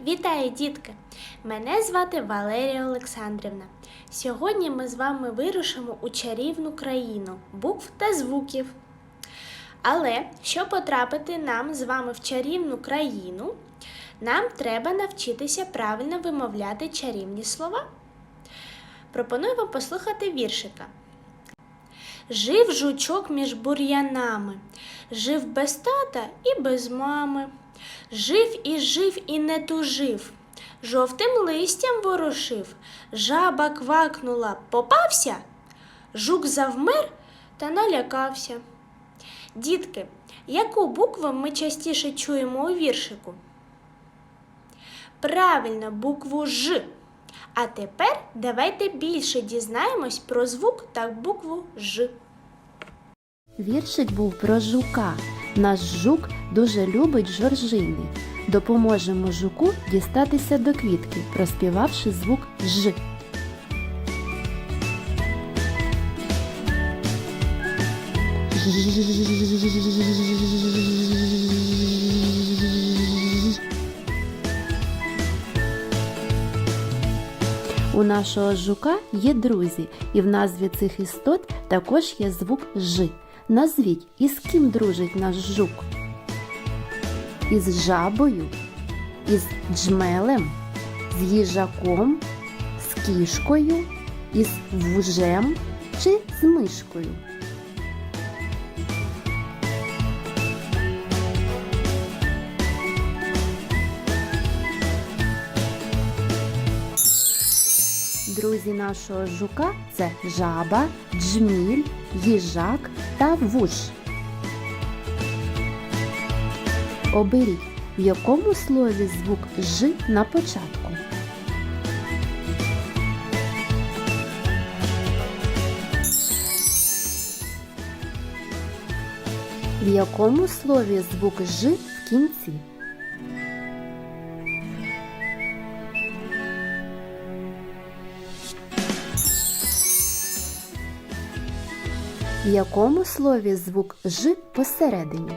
Вітаю, дітки! Мене звати Валерія Олександрівна. Сьогодні ми з вами вирушимо у чарівну країну букв та звуків. Але щоб потрапити нам з вами в чарівну країну, нам треба навчитися правильно вимовляти чарівні слова. Пропоную вам послухати віршика. Жив жучок між бур'янами, жив без тата і без мами. Жив і жив і не тужив, жовтим листям ворушив, жаба квакнула, попався, жук завмер та налякався. Дітки, яку букву ми частіше чуємо у віршику? Правильно, букву Ж. А тепер давайте більше дізнаємось про звук та букву Ж. Віршик був про жука. Наш жук дуже любить жоржини. Допоможемо жуку дістатися до квітки, проспівавши звук Ж. У нашого жука є друзі, і в назві цих істот також є звук Ж. Назвіть, із ким дружить наш жук? Із жабою, із джмелем, з їжаком, з кішкою, із вужем чи з мишкою. Друзі нашого жука це жаба, джміль, їжак та вуж. Оберіть, в якому слові звук Ж на початку. В якому слові звук Ж в кінці? В якому слові звук Ж посередині?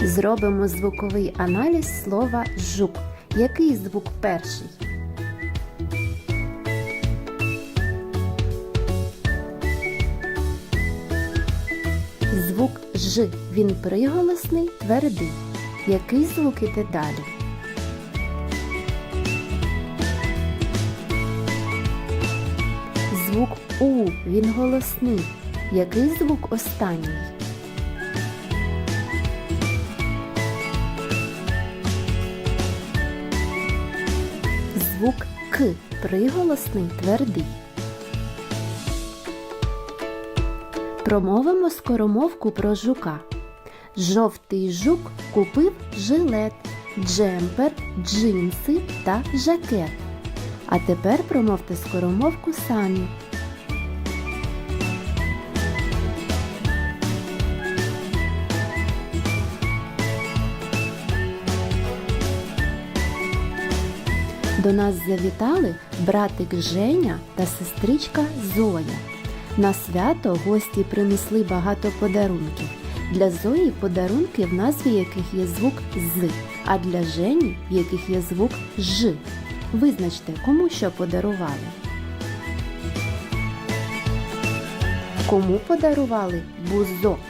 Зробимо звуковий аналіз слова жук. Який звук перший? Звук Ж. Він приголосний, твердий. Який звук іде далі? Звук У. Він голосний. Який звук останній? Звук К. Приголосний, твердий. Промовимо скоромовку про жука. Жовтий жук купив жилет, джемпер, джинси та жакет. А тепер промовте скоромовку самі. До нас завітали братик Женя та сестричка Зоя. На свято гості принесли багато подарунків. Для Зої подарунки, в назві яких є звук з, а для Жені, в яких є звук ж. Визначте, кому що подарували. Кому подарували бузок?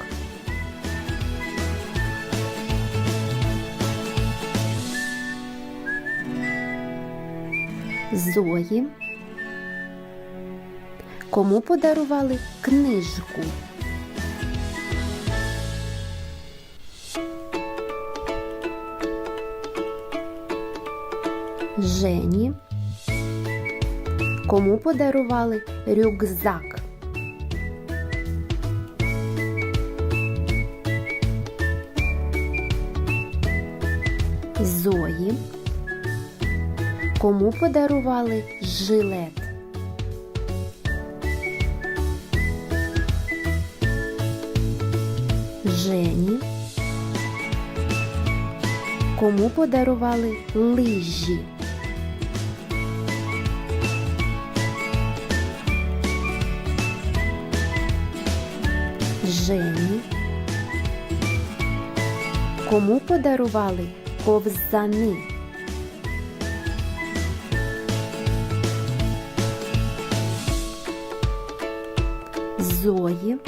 Зої. Кому подарували книжку? Жені. Кому подарували рюкзак? Зої. Кому подарували жилет? Жені. Кому подарували лижі? Жені. Кому подарували ковзани? Зої.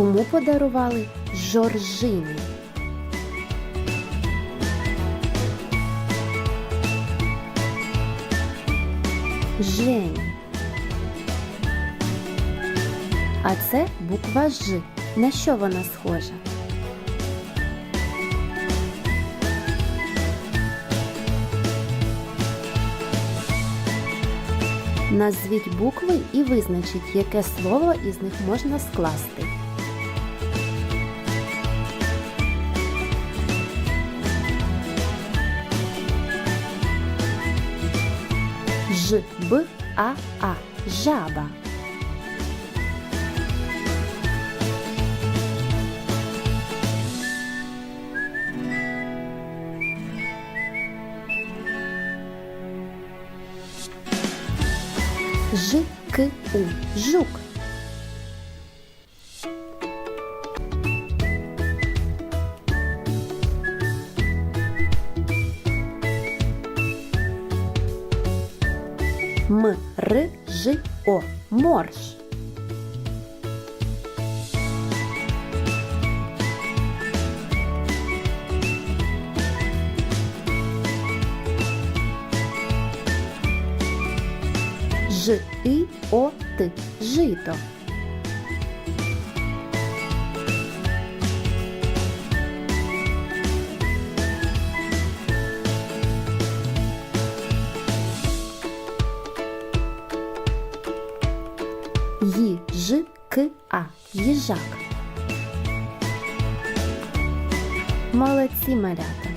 Кому подарували жоржини? Жені. А це буква Ж. На що вона схожа? Назвіть букви і визначіть, яке слово із них можна скласти. Ж, Б, А, А. Жаба. Ж, К, У. Жук. М, Р, Ж, О. Морж. Ж, І, О, Т. Жито. Ї, Ж, К. Їжак. Молодці малята.